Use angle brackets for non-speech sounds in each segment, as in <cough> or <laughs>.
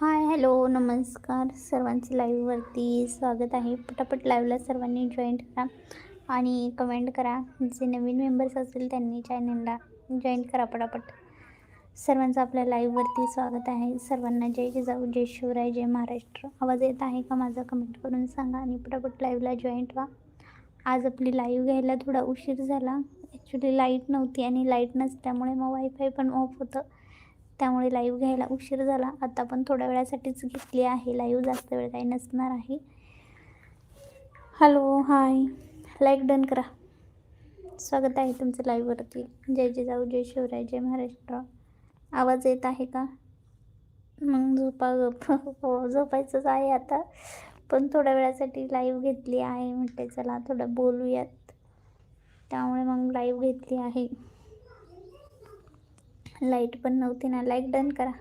Hi hello नमस्कार सर्वांचं लाईव्हवरती स्वागत आहे. पटापट लाईव्हला सर्वांनी जॉईंट करा आणि कमेंट करा. जे नवीन मेंबर्स असतील त्यांनी चॅनलला जॉईन करा पटापट. सर्वांचं आपल्या लाईव्हवरती स्वागत आहे. सर्वांना जय जिजाऊ जय शिवराय जय महाराष्ट्र. आवाज येत आहे का माझा? कमेंट करून सांगा आणि पटापट लाईव्हला जॉईंट व्हा. आज आपली लाईव्ह घ्यायला थोडा उशीर झाला. ॲक्च्युली लाइट नव्हती आणि लाइट नसल्यामुळे मग वायफाय पण ऑफ होतं. त्यामुळे लाईव्ह घ्यायला उशीर झाला. आता पण थोड्या वेळासाठीच घेतली आहे लाईव्ह जास्त वेळ काही नसणार आहे. हॅलो हाय लाईक डन करा. स्वागत आहे तुमचं लाईव्हवरती जय जिजाऊ जय शिवराय जय महाराष्ट्र. आवाज येत आहे का? मग झोपा गप हो झोपायचंच आहे आता. पण थोड्या वेळासाठी लाईव्ह घेतली आहे. म्हटले चला थोडं बोलूयात. त्यामुळे मग लाईव्ह घेतली आहे. लाइट पण नव्हती ना लाईक डन करा.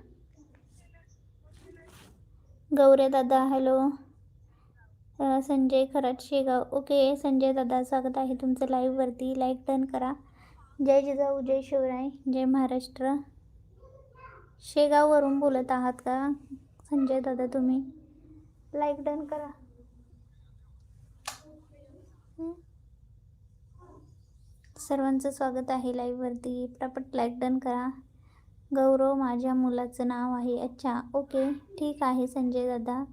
गौरे दादा हॅलो. संजय खरात शेगाव. ओके संजय दादा स्वागत आहे तुमचं लाईव्हवरती लाईक डन करा. जय जिजाऊ जय शिवराय जय महाराष्ट्र. शेगाववरून बोलत आहात का? संजय दादा तुम्ही? लाईक डन करा. सर्वांचं स्वागत आहे लाईव्हवरती पटापट लाईक डन करा. गौरव माझ्या मुलाचं नाव आहे. अच्छा ओके. ठीक आहे संजय दादा.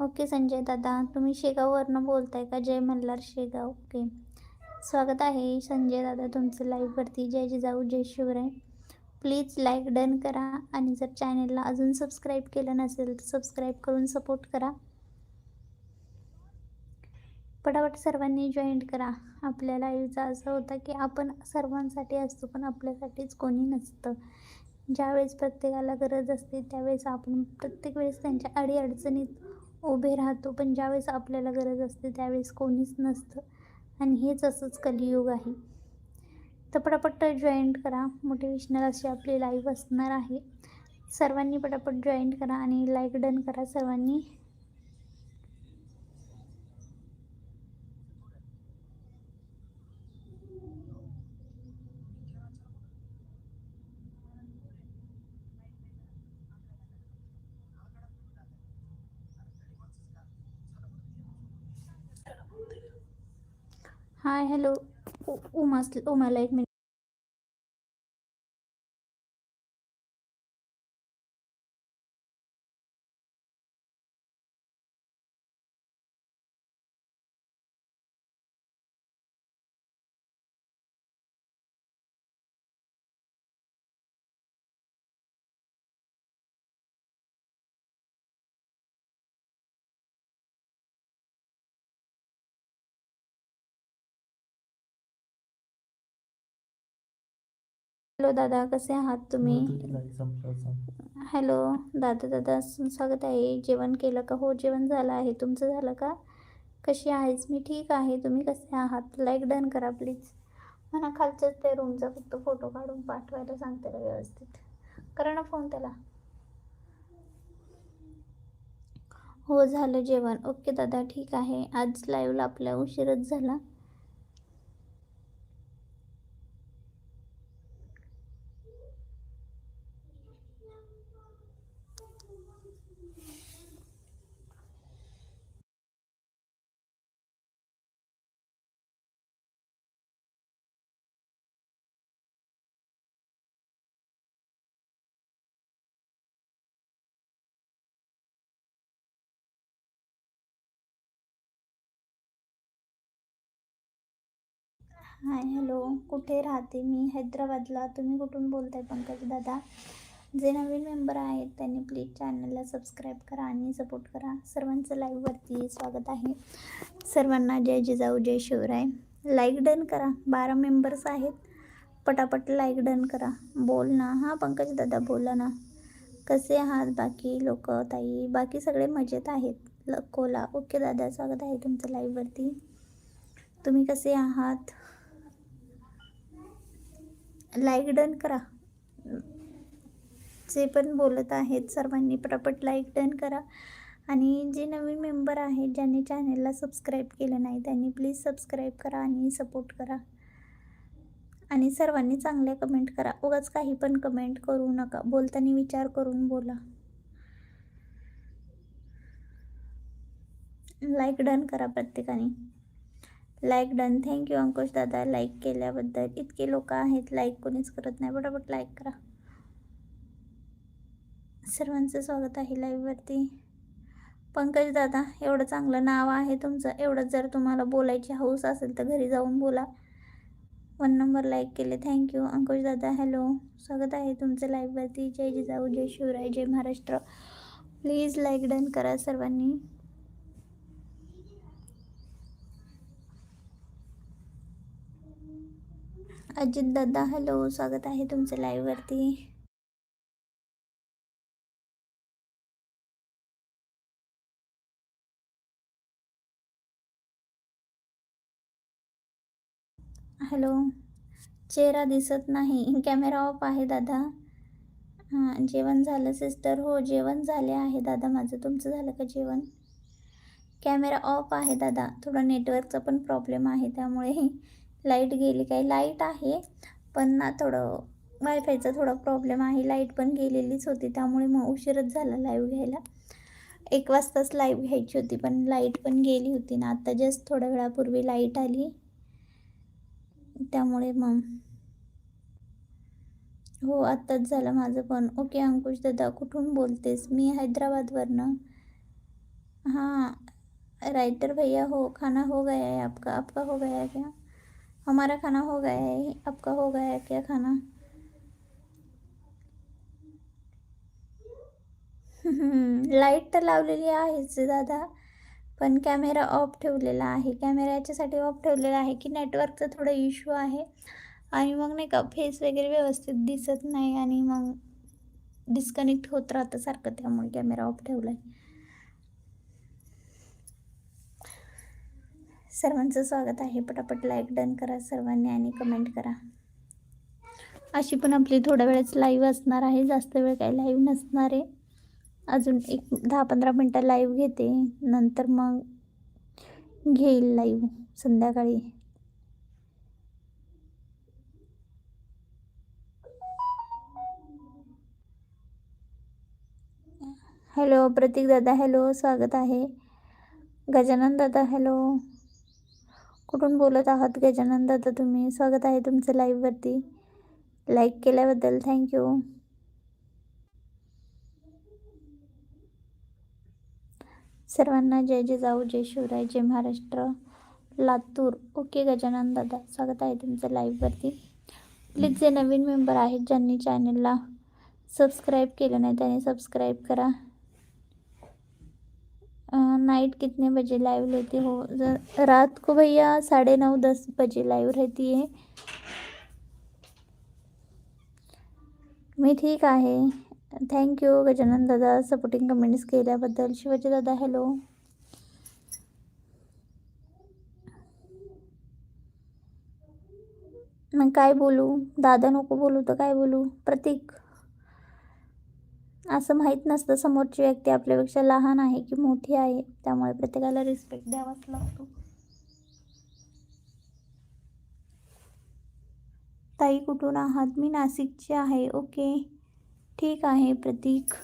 ओके संजय दादा. तुम्ही शेगाववरनं बोलताय का? जय मल्हार शेगाव. ओके. स्वागत आहे संजय दादा तुमचं लाईव्हवरती जय जिजाऊ जय शिवराय. प्लीज लाईक डन करा. आणि जर चॅनलला अजून सबस्क्राईब केलं नसेल तर सबस्क्राईब करून सपोर्ट करा. पटापट सर्वांनी जॉईंट करा. आपल्या लाईव्हचा असं होता की आपण सर्वांसाठी असतो पण आपल्यासाठीच कोणी नसतं. ज्यावेळेस प्रत्येकाला गरज असते त्यावेळेस आपण प्रत्येक वेळेस त्यांच्या अडीअडचणीत उभे राहतो पण ज्यावेळेस आपल्याला गरज असते त्यावेळेस कोणीच नसतं. आणि हेच असंच कलियुग आहे. तर पटापट जॉईंट करा. मोटिवेशनल अशी आपली लाईव्ह असणार आहे. सर्वांनी पटापट जॉईंट करा आणि लाईक डन करा. सर्वांनी हाय हॅलो. उ- उमा उमाला एक मिनिट. हॅलो दादा कसे आहात तुम्ही? हॅलो दादा दादा स्वागत आहे. जेवण केलं का? हो जेवण झालं आहे. तुमचं झालं का? कशी आहेस? मी ठीक आहे. तुम्ही कसे आहात? लाईक डन करा प्लीज. मला खालच्याच ते रूमचा फक्त फोटो काढून पाठवायला सांगते व्यवस्थित. करा ना फोन त्याला. हो झालं जेवण. ओके दादा ठीक आहे. आज लाईव्हला आपल्या उशीरच झाला. Hi hello. कुठे राहते मी? हैदराबादला. तुम्ही कुठून बोलताय पंकज दादा? जे नवीन मेंबर आहेत त्यांनी प्लीज चॅनलला सबस्क्राईब करा आणि सपोर्ट करा. सर्वांचं लाईव्हवरती स्वागत आहे. सर्वांना जय जिजाऊ जय शिवराय. लाईक डन करा. बारा मेंबर्स आहेत. पटापट लाईक डन करा. बोल ना. हां पंकज दादा बोला ना. कसे आहात बाकी लोक ताई? बाकी सगळे मजेत आहेत. लकोला ओके दादा स्वागत आहे तुमचं लाईव्हवरती तुम्ही कसे आहात? लाईक डन करा. जे पण बोलत आहेत सर्वांनी पटापट लाईक डन करा. आणि जे नवीन मेंबर आहेत ज्यांनी चॅनलला सबस्क्राईब केलं नाही त्यांनी प्लीज सबस्क्राईब करा आणि सपोर्ट करा. आणि सर्वांनी चांगल्या कमेंट करा. उगाच काही पण कमेंट करू नका. बोलताना विचार करून बोला. लाईक डन करा प्रत्येकाने. लाईक डन थँक्यू अंकुश दादा. लाईक केल्याबद्दल. इतके लोक आहेत लाईक कोणीच करत नाही. पटापट लाईक करा. सर्वांचं स्वागत आहे लाईव्हवरती पंकज दादा एवढं चांगलं नाव आहे तुमचं. एवढंच जर तुम्हाला बोलायची हौस असेल तर घरी जाऊन बोला. वन नंबर लाईक केले. थँक्यू अंकुश दादा. हॅलो स्वागत आहे तुमचं लाईव्हवरती जय जिजाऊ जय शिवराय जय महाराष्ट्र. प्लीज लाईक डन करा सर्वांनी. अजित दादा हॅलो स्वागत आहे तुमचं लाईव्हवरती हॅलो चेहरा दिसत नाही. कॅमेरा ऑफ आहे दादा. हां जेवण झालं सिस्टर हो जेवण झाले आहे दादा. माझं तुमचं झालं का जेवण? कॅमेरा ऑफ आहे दादा. थोडं नेटवर्कचा पण प्रॉब्लेम आहे त्यामुळे. लाइट गेली काही लाइट आहे पण ना थोडं वायफायचा थोडा प्रॉब्लेम आहे. लाइट पण गेलेलीच होती त्यामुळे मग उशीरच झाला लाईव्ह घ्यायला. एक वाजताच लाईव्ह घ्यायची होती पण लाइट पण गेली होती ना. आत्ता जस्ट थोड्या वेळापूर्वी लाइट आली. त्यामुळे मग हो आत्ताच झालं माझं पण. ओके अंकुश दादा कुठून बोलतेस? मी हैदराबादवरनं. हाँ राइटर भैया हो खाना हो गया है आपका? आपका हो गया है क्या? हमारा खाना हो गया है आपका हो गया है क्या खाना? <laughs> लाइट तर लावलेली आहेच दादा. पण कॅमेरा ऑफ ठेवलेला आहे. कॅमेरा याच्यासाठी ऑफ ठेवलेला आहे की नेटवर्कचा थोडा इश्यू आहे. आणि मग नाही का फेस वगैरे व्यवस्थित दिसत नाही आणि मग डिस्कनेक्ट होत राहतं सारखं त्यामुळे कॅमेरा ऑफ ठेवला आहे सर्वांचं स्वागत आहे. पटापट लाईक डन करा सर्वांनी आणि कमेंट करा. अशी पण आपली थोड्या वेळेस लाईव्ह असणार आहे. जास्त वेळ काही लाईव्ह नसणार आहे. अजून एक दहा पंधरा मिनटं लाईव्ह घेते. नंतर मग घेईल लाईव्ह संध्याकाळी. हॅलो प्रतीक दादा हॅलो स्वागत आहे. गजानन दादा हॅलो कुठून बोलत आहात गजानन दादा तुम्ही. स्वागत आहे तुमचं लाईव्हवरती लाईक केल्याबद्दल थँक्यू सर्वांना जय जे जाऊ जय शिवराय जय महाराष्ट्र. लातूर. ओके गजानन दादा स्वागत आहे तुमचं लाईव्हवरती प्लीज जे नवीन मेंबर आहेत ज्यांनी चॅनलला सबस्क्राईब केलं नाही त्याने सबस्क्राईब करा. नाइट कितने बजे लाइव लेते हो? रात को भैया साढ़े नौ दस बजे लाइव रहती है। मी ठीक आहे. थँक्यू गजानन दादा. सपोर्टिंग कमेंट्स केल्याबद्दल. शिवाजी दादा हॅलो मग काय बोलू? दादा नको बोलू तर काय बोलू? प्रतीक. असं माहीत नसतं. समोरची व्यक्ती आपल्यापेक्षा लहान आहे की मोठी आहे त्यामुळे प्रत्येकाला रिस्पेक्ट द्यावाच लागतो. ताई कुठून आहात? मी नाशिकची आहे. ओके. ठीक आहे प्रतीक.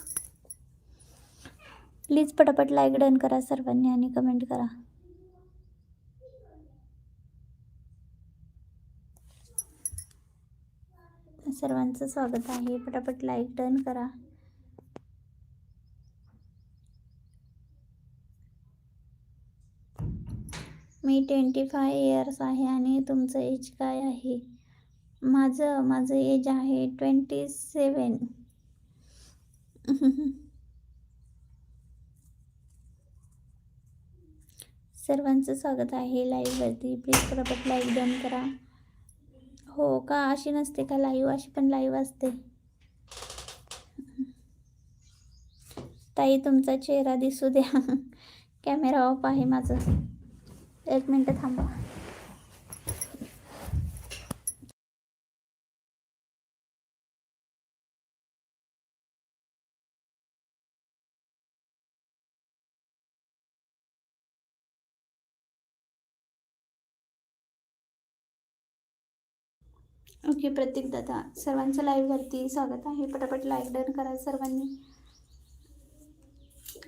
प्लीज पटापट लाईक डन करा सर्वांनी आणि कमेंट करा. सर्वांचं स्वागत आहे. पटापट लाईक डन करा. मी ट्वेंटी फाय इयर्स आहे आणि तुमचं एज काय आहे? माझं माझं एज आहे ट्वेंटी सेवन. सर्वांचं स्वागत आहे लाईव्हवरती प्लीज पटापट लाईव्ह डन करा. हो का? अशी नसते का लाईव्ह अशी पण लाईव्ह असते. ताई तुमचा चेहरा दिसू द्या. <laughs> कॅमेरा ऑफ आहे माझं. एक मिनटं थांबा. ओके प्रत्येक दादा सर्वांचं लाईव्हवरती स्वागत आहे. पटापट लाईक डन करा सर्वांनी.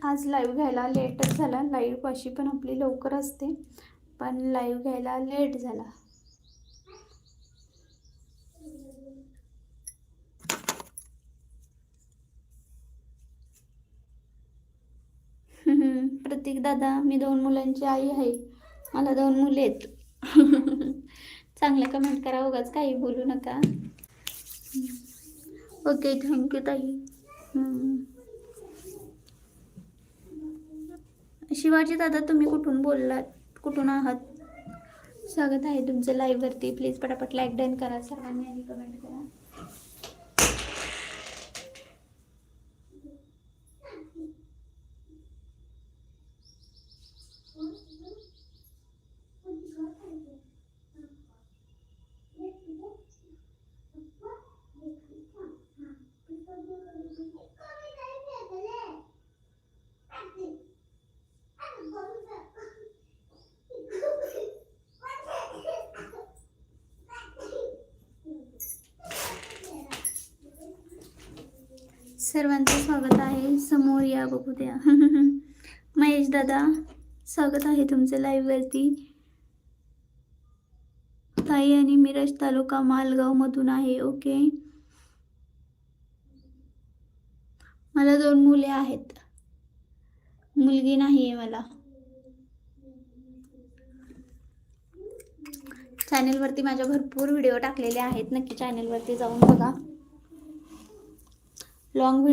आज लाईव्ह घ्यायला लेटच झाला. लाईव्ह अशी पण आपली लवकर असते. पण लाईव्ह घ्यायला लेट झाला. <laughs> प्रतीक दादा मी दोन मुलांची आई आहे. मला दोन मुले आहेत. <laughs> चांगल्या कमेंट करा उगाच काही बोलू नका. <laughs> ओके थँक्यू ताई. शिवाजी दादा तुम्ही कुठून बोललात? कुठून आहात? स्वागत आहे तुमचं लाईव्हवरती प्लीज पटापट लाईक डन करा. सर्वांनी आणि कमेंट करा. सर्वांचं स्वागत आहे. समोर या बघू द्या. <laughs> महेश दादा स्वागत आहे तुमचं लाईव्हवरती ताई आणि मिरज तालुका मालगावमधून आहे ओके? मला दोन मुले आहेत. मुलगी नाही आहे मला. चॅनेलवरती माझ्या भरपूर व्हिडिओ टाकलेले आहेत. नक्की चॅनेलवरती जाऊन बघा. long video